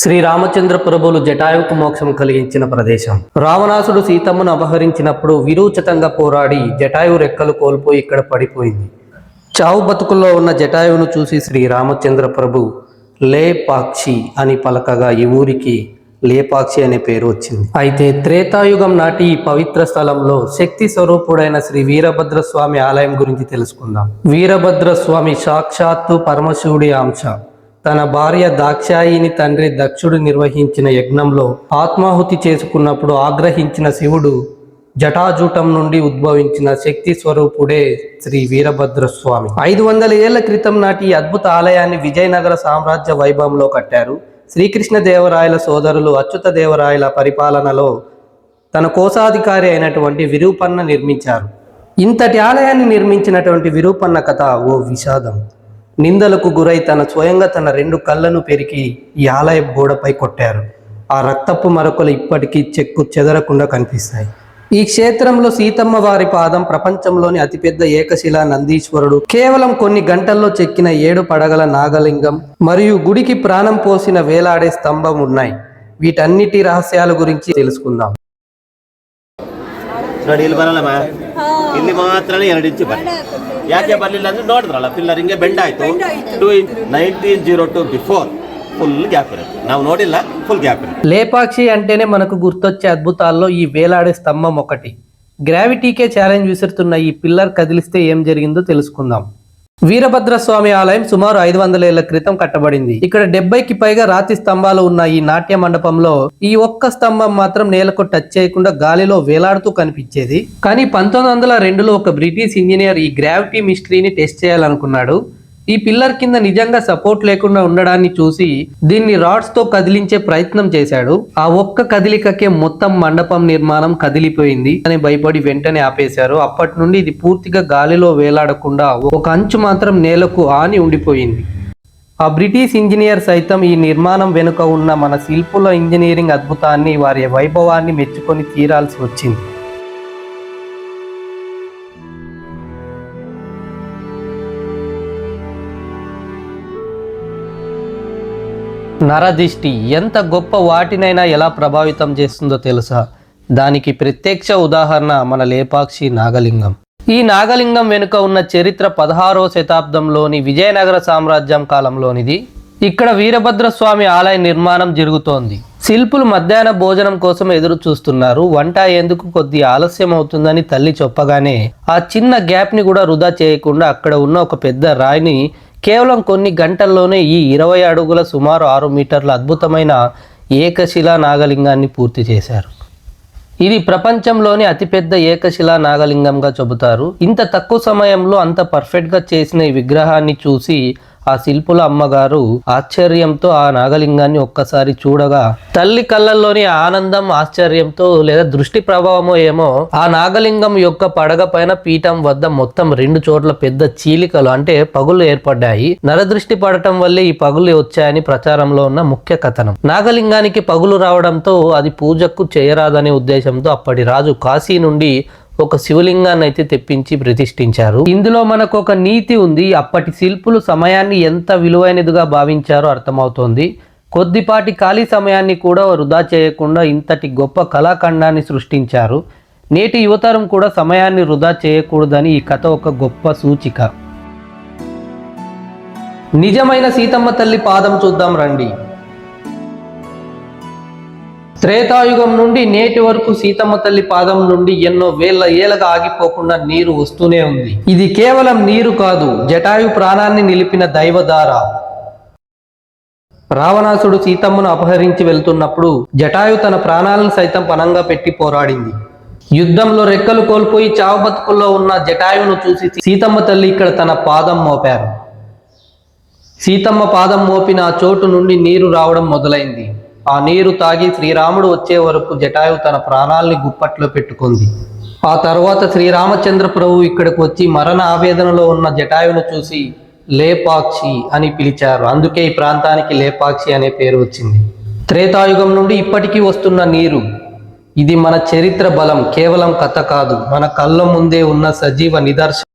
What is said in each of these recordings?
శ్రీరామచంద్ర ప్రభులు జటాయుకు మోక్షం కలిగించిన ప్రదేశం. రావణాసుడు సీతమ్మను అపహరించినప్పుడు విరూచితంగా పోరాడి జటాయు రెక్కలు కోల్పోయి ఇక్కడ పడిపోయింది. చావు బతుకుల్లో ఉన్న జటాయువును చూసి శ్రీరామచంద్ర ప్రభు లేపాక్షి అని పలకగా ఈ ఊరికి లేపాక్షి అనే పేరు వచ్చింది. అయితే త్రేతాయుగం నాటి ఈ పవిత్ర స్థలంలో శక్తి స్వరూపుడైన శ్రీ వీరభద్ర స్వామి ఆలయం గురించి తెలుసుకుందాం. వీరభద్ర స్వామి సాక్షాత్తు పరమశివుడి అంశ. తన భార్య దాక్షాయిని తండ్రి దక్షుడు నిర్వహించిన యజ్ఞంలో ఆత్మాహుతి చేసుకున్నప్పుడు ఆగ్రహించిన శివుడు జటాజూటం నుండి ఉద్భవించిన శక్తి స్వరూపుడే శ్రీ వీరభద్రస్వామి. ఐదు వందల ఏళ్ళ క్రితం నాటి ఈ అద్భుత ఆలయాన్ని విజయనగర సామ్రాజ్య వైభవంలో కట్టారు. శ్రీకృష్ణ దేవరాయల సోదరులు అచ్యుత దేవరాయల పరిపాలనలో తన కోశాధికారి అయినటువంటి విరూపన్న నిర్మించారు. ఇంతటి ఆలయాన్ని నిర్మించినటువంటి విరూపన్న కథ ఓ విషాదం. నిందలకు గురై తన స్వయంగా తన రెండు కళ్ళను పెరికి ఈ ఆలయ గోడపై కొట్టారు. ఆ రక్తపు మరకలు ఇప్పటికీ చెక్కు చెదరకుండా కనిపిస్తాయి. ఈ క్షేత్రంలో సీతమ్మ వారి పాదం ప్రపంచంలోని అతిపెద్ద ఏకశిలా నందీశ్వరుడు. కేవలం కొన్ని గంటల్లో చెక్కిన ఏడు పడగల నాగలింగం మరియు గుడికి ప్రాణం పోసిన వేలాడే స్తంభం ఉన్నాయి. వీటన్నిటి రహస్యాల గురించి తెలుసుకుందాం. ಇಲ್ಲಿ ಬರಲ್ಲಮ್ಮ ಇಲ್ಲಿ ಮಾತ್ರ ಎರಡು ಇಂಚು ಬರ ಯಾಕೆ ಬರಲಿಲ್ಲ ಅಂದ್ರೆ ನೋಡಿದ್ರಲ್ಲ ಪಿಲ್ಲರ್ ಹಿಂಗೆ ಬೆಂಡ್ ಆಯ್ತು two inch nineteen zero to before full gap ಇರುತ್ತೆ ನಾವು ನೋಡಿಲ್ಲ ಫುಲ್ ಗ್ಯಾಪ್ ಇರುತ್ತೆ లేపాక్షి అంటేనే మనకు గుర్తొచ్చే అద్భుతాల్లో ఈ వేలాడే స్తంభం ఒకటి గ్రావిటీకే ఛాలెంజ్ విసురుతున్న ఈ పిల్లర్ కదిలిస్తే ఏం జరిగిందో తెలుసుకుందాం వీరభద్ర స్వామి ఆలయం సుమారు ఐదు వందల ఏళ్ళ క్రితం కట్టబడింది. ఇక్కడ డెబ్బైకి పైగా రాతి స్తంభాలు ఉన్న ఈ నాట్య మండపంలో ఈ ఒక్క స్తంభం మాత్రం నేలకు టచ్ చేయకుండా గాలిలో వేలాడుతూ కనిపించేది. కానీ పంతొమ్మిది వందల రెండులో ఒక బ్రిటిష్ ఇంజనీర్ ఈ గ్రావిటీ మిస్టరీని టెస్ట్ చేయాలనుకున్నాడు. ఈ పిల్లర్ కింద నిజంగా సపోర్ట్ లేకుండా ఉండడాన్ని చూసి దీన్ని రాడ్స్తో కదిలించే ప్రయత్నం చేశాడు. ఆ ఒక్క కదిలికకే మొత్తం మండపం నిర్మాణం కదిలిపోయింది. అని భయపడి వెంటనే ఆపేశారు. అప్పటి నుండి ఇది పూర్తిగా గాలిలో వేలాడకుండా ఒక అంచు మాత్రం నేలకు ఆని ఉండిపోయింది. ఆ బ్రిటిష్ ఇంజనీర్ సైతం ఈ నిర్మాణం వెనుక ఉన్న మన శిల్పుల ఇంజనీరింగ్ అద్భుతాన్ని వారి వైభవాన్ని మెచ్చుకొని తీరాల్సి వచ్చింది. నరదిష్టి ఎంత గొప్ప వాటినైనా ఎలా ప్రభావితం చేస్తుందో తెలుసా? దానికి ప్రత్యక్ష ఉదాహరణ మన లేపాక్షి నాగలింగం. ఈ నాగలింగం వెనుక ఉన్న చరిత్ర పదహారవ శతాబ్దంలోని విజయనగర సామ్రాజ్యం కాలంలోనిది. ఇక్కడ వీరభద్ర స్వామి ఆలయ నిర్మాణం జరుగుతోంది. శిల్పులు మధ్యాహ్న భోజనం కోసం ఎదురు చూస్తున్నారు. వంట ఎందుకు కొద్ది ఆలస్యం అవుతుందని తల్లి చెప్పగానే ఆ చిన్న గ్యాప్ని కూడా వృధా చేయకుండా అక్కడ ఉన్న ఒక పెద్ద రాయిని కేవలం కొన్ని గంటల్లోనే ఈ ఇరవై అడుగుల సుమారు ఆరు మీటర్ల అద్భుతమైన ఏకశిలా నాగలింగాన్ని పూర్తి చేశారు. ఇది ప్రపంచంలోని అతిపెద్ద ఏకశిలా నాగలింగంగా చెబుతారు. ఇంత తక్కువ సమయంలో అంత పర్ఫెక్ట్గా చేసిన ఈ విగ్రహాన్ని చూసి ఆ శిల్పుల అమ్మగారు ఆశ్చర్యంతో ఆ నాగలింగాన్ని ఒక్కసారి చూడగా తల్లి కళ్ళల్లోని ఆనందం ఆశ్చర్యంతో లేదా దృష్టి ప్రభావమో ఏమో ఆ నాగలింగం యొక్క పడగ పైన పీఠం వద్ద మొత్తం రెండు చోట్ల పెద్ద చీలికలు అంటే పగులు ఏర్పడ్డాయి. నరదృష్టి పడటం వల్లే ఈ పగులు వచ్చాయని ప్రచారంలో ఉన్న ముఖ్య కథనం. నాగలింగానికి పగులు రావడంతో అది పూజకు చేయరాదనే ఉద్దేశంతో అప్పటి రాజు కాశీ నుండి ఒక శివలింగాన్ని అయితే తెప్పించి ప్రతిష్ఠించారు. ఇందులో మనకు ఒక నీతి ఉంది. అప్పటి శిల్పులు సమయాన్ని ఎంత విలువైనదిగా భావించారో అర్థమవుతోంది. కొద్దిపాటి ఖాళీ సమయాన్ని కూడా వృధా చేయకుండా ఇంతటి గొప్ప కళాఖండాన్ని సృష్టించారు. నేటి యువతరం కూడా సమయాన్ని వృధా చేయకూడదని ఈ కథ ఒక గొప్ప సూచిక. నిజమైన సీతమ్మ తల్లి పాదం చూద్దాం రండి. త్రేతాయుగం నుండి నేటి వరకు సీతమ్మ తల్లి పాదం నుండి ఎన్నో వేల ఏళ్ళగా ఆగిపోకుండా నీరు వస్తూనే ఉంది. ఇది కేవలం నీరు కాదు జటాయు ప్రాణాన్ని నిలిపిన దైవధార. రావణాసుడు సీతమ్మను అపహరించి వెళ్తున్నప్పుడు జటాయు తన ప్రాణాలను సైతం పనంగా పెట్టి పోరాడింది. యుద్ధంలో రెక్కలు కోల్పోయి చావు బతుకుల్లో ఉన్న జటాయును చూసి సీతమ్మ తల్లి ఇక్కడ తన పాదం మోపారు. సీతమ్మ పాదం మోపిన ఆ చోటు నుండి నీరు రావడం మొదలైంది. ఆ నీరు తాగి శ్రీరాముడు వచ్చే వరకు జటాయు తన ప్రాణాల్ని గుప్పట్లో పెట్టుకుంది. ఆ తర్వాత శ్రీరామచంద్ర ప్రభు ఇక్కడికి వచ్చి మరణ ఆవేదనలో ఉన్న జటాయును చూసి లేపాక్షి అని పిలిచారు. అందుకే ఈ ప్రాంతానికి లేపాక్షి అనే పేరు వచ్చింది. త్రేతాయుగం నుండి ఇప్పటికీ వస్తున్న నీరు ఇది మన చరిత్ర బలం కేవలం కథ కాదు. మన కళ్ళ ముందే ఉన్న సజీవ నిదర్శనం.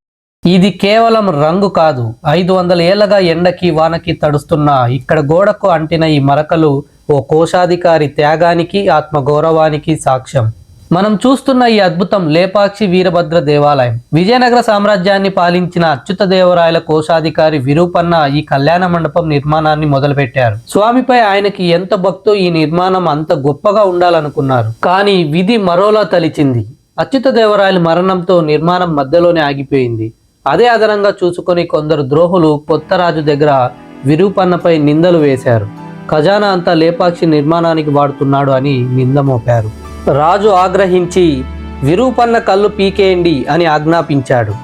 ఇది కేవలం రంగు కాదు. ఐదు వందల ఏళ్ళగా ఎండకి వానకి తడుస్తున్న ఇక్కడ గోడకు అంటిన ఈ మరకలు ఓ కోశాధికారి త్యాగానికి ఆత్మగౌరవానికి సాక్ష్యం. మనం చూస్తున్న ఈ అద్భుతం లేపాక్షి వీరభద్ర దేవాలయం. విజయనగర సామ్రాజ్యాన్ని పాలించిన అచ్యుత దేవరాయల కోశాధికారి విరూపన్న ఈ కళ్యాణ మండపం నిర్మాణాన్ని మొదలుపెట్టారు. స్వామిపై ఆయనకి ఎంత భక్తో ఈ నిర్మాణం అంత గొప్పగా ఉండాలనుకున్నారు. కానీ విధి మరోలా తలిచింది. అచ్యుత దేవరాయల మరణంతో నిర్మాణం మధ్యలోనే ఆగిపోయింది. అదే అదనంగా చూసుకొని కొందరు ద్రోహులు కొత్తరాజు దగ్గర విరూపన్నపై నిందలు వేశారు. ఖజానా అంతా లేపాక్షి నిర్మాణానికి వాడుతున్నాడు అని నింద మోపారు. రాజు ఆగ్రహించి విరూపన్న కళ్ళు పీకేయండి అని ఆజ్ఞాపించాడు.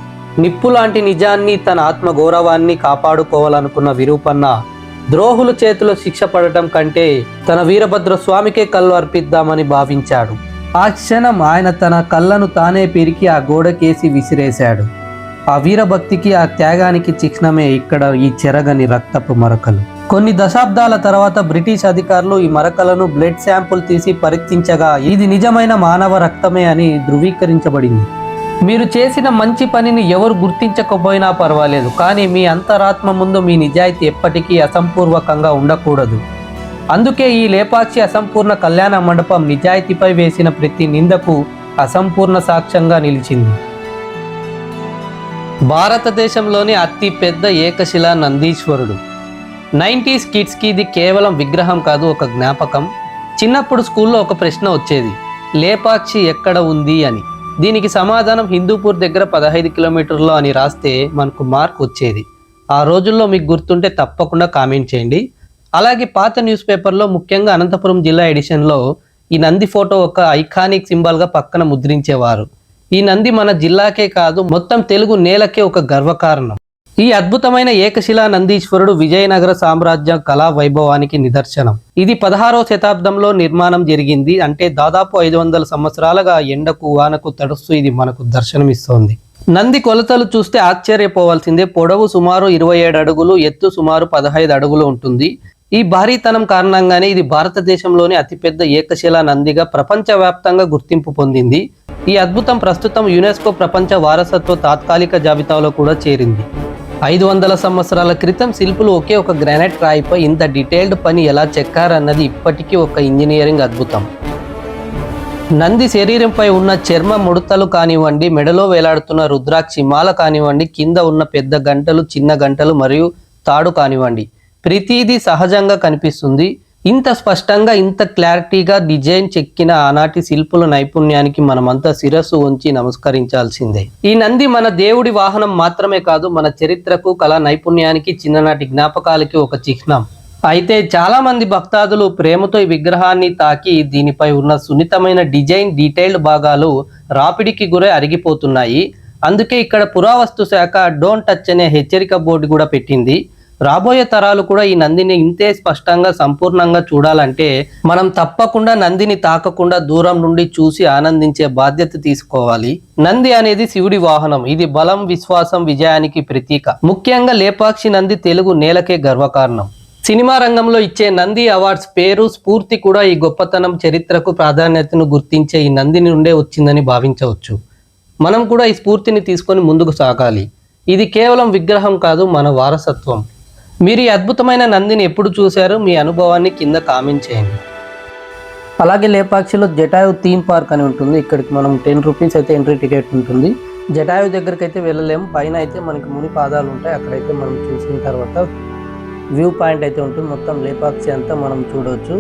నిప్పు లాంటి నిజాన్ని తన ఆత్మ గౌరవాన్ని కాపాడుకోవాలనుకున్న విరూపన్న ద్రోహుల చేతిలో శిక్ష పడటం కంటే తన వీరభద్ర స్వామికే కళ్ళు అర్పిద్దామని భావించాడు. ఆ క్షణం ఆయన తన కళ్ళను తానే పిరికి ఆ గోడకేసి విసిరేశాడు. ఆ వీరభక్తికి ఆ త్యాగానికి చిహ్నమే ఇక్కడ ఈ చెరగని రక్తపు మరకలు. కొన్ని దశాబ్దాల తర్వాత బ్రిటిష్ అధికారులు ఈ మరకలను బ్లడ్ శాంపుల్ తీసి పరీక్షించగా ఇది నిజమైన మానవ రక్తమే అని ధృవీకరించబడింది. మీరు చేసిన మంచి పనిని ఎవరు గుర్తించకపోయినా పర్వాలేదు కానీ మీ అంతరాత్మ ముందు మీ నిజాయితీ ఎప్పటికీ అసంపూర్వకంగా ఉండకూడదు. అందుకే ఈ లేపాక్షి అసంపూర్ణ కళ్యాణ మండపం నిజాయితీపై వేసిన ప్రతి నిందకు అసంపూర్ణ సాక్ష్యంగా నిలిచింది. భారతదేశంలోని అతి పెద్ద ఏకశిలా నందీశ్వరుడు. నైంటీస్ కిడ్స్కి ఇది కేవలం విగ్రహం కాదు ఒక జ్ఞాపకం. చిన్నప్పుడు స్కూల్లో ఒక ప్రశ్న వచ్చేది లేపాక్షి ఎక్కడ ఉంది? అని. దీనికి సమాధానం హిందూపూర్ దగ్గర పదహైదు కిలోమీటర్లో అని రాస్తే మనకు మార్క్ వచ్చేది. ఆ రోజుల్లో మీకు గుర్తుంటే తప్పకుండా కామెంట్ చేయండి. అలాగే పాత న్యూస్ పేపర్లో ముఖ్యంగా అనంతపురం జిల్లా ఎడిషన్లో ఈ నంది ఫోటో ఒక ఐకానిక్ సింబల్గా పక్కన ముద్రించేవారు. ఈ నంది మన జిల్లాకే కాదు మొత్తం తెలుగు నేలకే ఒక గర్వకారణం. ఈ అద్భుతమైన ఏకశిలా నందీశ్వరుడు విజయనగర సామ్రాజ్య కళా వైభవానికి నిదర్శనం. ఇది పదహారో శతాబ్దంలో నిర్మాణం జరిగింది. అంటే దాదాపు ఐదు వందల సంవత్సరాలుగా ఎండకు వానకు తడుస్తూ ఇది మనకు దర్శనమిస్తోంది. నంది కొలతలు చూస్తే ఆశ్చర్యపోవాల్సిందే. పొడవు సుమారు ఇరవై ఏడు అడుగులు ఎత్తు సుమారు పదహైదు అడుగులు ఉంటుంది. ఈ భారీతనం కారణంగానే ఇది భారతదేశంలోని అతిపెద్ద ఏకశిలా నందిగా ప్రపంచవ్యాప్తంగా గుర్తింపు పొందింది. ఈ అద్భుతం ప్రస్తుతం యునెస్కో ప్రపంచ వారసత్వ తాత్కాలిక జాబితాలో కూడా చేరింది. ఐదు వందల సంవత్సరాల క్రితం శిల్పులు ఒకే ఒక గ్రానైట్ రాయిపై ఇంత డీటెయిల్డ్ పని ఎలా చెక్కారన్నది ఇప్పటికీ ఒక ఇంజనీరింగ్ అద్భుతం. నంది శరీరంపై ఉన్న చర్మ ముడతలు కానివ్వండి మెడలో వేలాడుతున్న రుద్రాక్షి మాల కానివ్వండి కింద ఉన్న పెద్ద గంటలు చిన్న గంటలు మరియు తాడు కానివ్వండి. ప్రతిదీ సహజంగా కనిపిస్తుంది. ఇంత స్పష్టంగా ఇంత క్లారిటీగా డిజైన్ చెక్కిన ఆనాటి శిల్పుల నైపుణ్యానికి మనమంతా శిరస్సు ఉంచి నమస్కరించాల్సిందే. ఈ నంది మన దేవుడి వాహనం మాత్రమే కాదు మన చరిత్రకు కళా నైపుణ్యానికి చిన్ననాటి జ్ఞాపకాలకి ఒక చిహ్నం. అయితే చాలామంది భక్తాదులు ప్రేమతో ఈ విగ్రహాన్ని తాకి దీనిపై ఉన్న సున్నితమైన డిజైన్ డీటెయిల్డ్ భాగాలు రాపిడికి గురై అరిగిపోతున్నాయి. అందుకే ఇక్కడ పురావస్తు శాఖ డోంట్ టచ్ అనే హెచ్చరిక బోర్డు కూడా పెట్టింది. రాబోయే తరాలు కూడా ఈ నందిని ఇంతే స్పష్టంగా సంపూర్ణంగా చూడాలంటే మనం తప్పకుండా నందిని తాకకుండా దూరం నుండి చూసి ఆనందించే బాధ్యత తీసుకోవాలి. నంది అనేది శివుడి వాహనం. ఇది బలం విశ్వాసం విజయానికి ప్రతీక. ముఖ్యంగా లేపాక్షి నంది తెలుగు నేలకే గర్వకారణం. సినిమా రంగంలో ఇచ్చే నంది అవార్డ్స్ పేరు స్ఫూర్తి కూడా ఈ గొప్పతనం చరిత్రకు ప్రాధాన్యతను గుర్తించే ఈ నంది నుండే వచ్చిందని భావించవచ్చు. మనం కూడా ఈ స్ఫూర్తిని తీసుకొని ముందుకు సాగాలి. ఇది కేవలం విగ్రహం కాదు మన వారసత్వం. మీరు ఈ అద్భుతమైన నందిని ఎప్పుడు చూశారు? మీ అనుభవాన్ని కింద కామెంట్ చేయండి. అలాగే లేపాక్షిలో జటాయు థీమ్ పార్క్ అని ఉంటుంది. ఇక్కడికి మనం టెన్ రూపీస్ అయితే ఎంట్రీ టికెట్ ఉంటుంది. జటాయు దగ్గరికి అయితే వెళ్ళలేము. పైన అయితే మనకి ముని పాదాలు ఉంటాయి. అక్కడైతే మనం చూసిన తర్వాత వ్యూ పాయింట్ అయితే ఉంటుంది. మొత్తం లేపాక్షి అంతా మనం చూడవచ్చు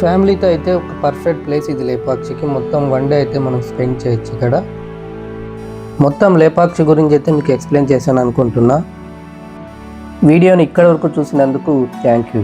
ఫ్యామిలీతో అయితే ఒక పర్ఫెక్ట్ ప్లేస్ ఇది లేపాక్షికి. మొత్తం వన్ డే అయితే మనం స్పెండ్ చేయొచ్చు ఇక్కడ. మొత్తం లేపాక్షి గురించి అయితే మీకు ఎక్స్ప్లెయిన్ చేశాను అనుకుంటున్నా. వీడియోని ఇక్కడ వరకు చూసినందుకు థ్యాంక్ యూ.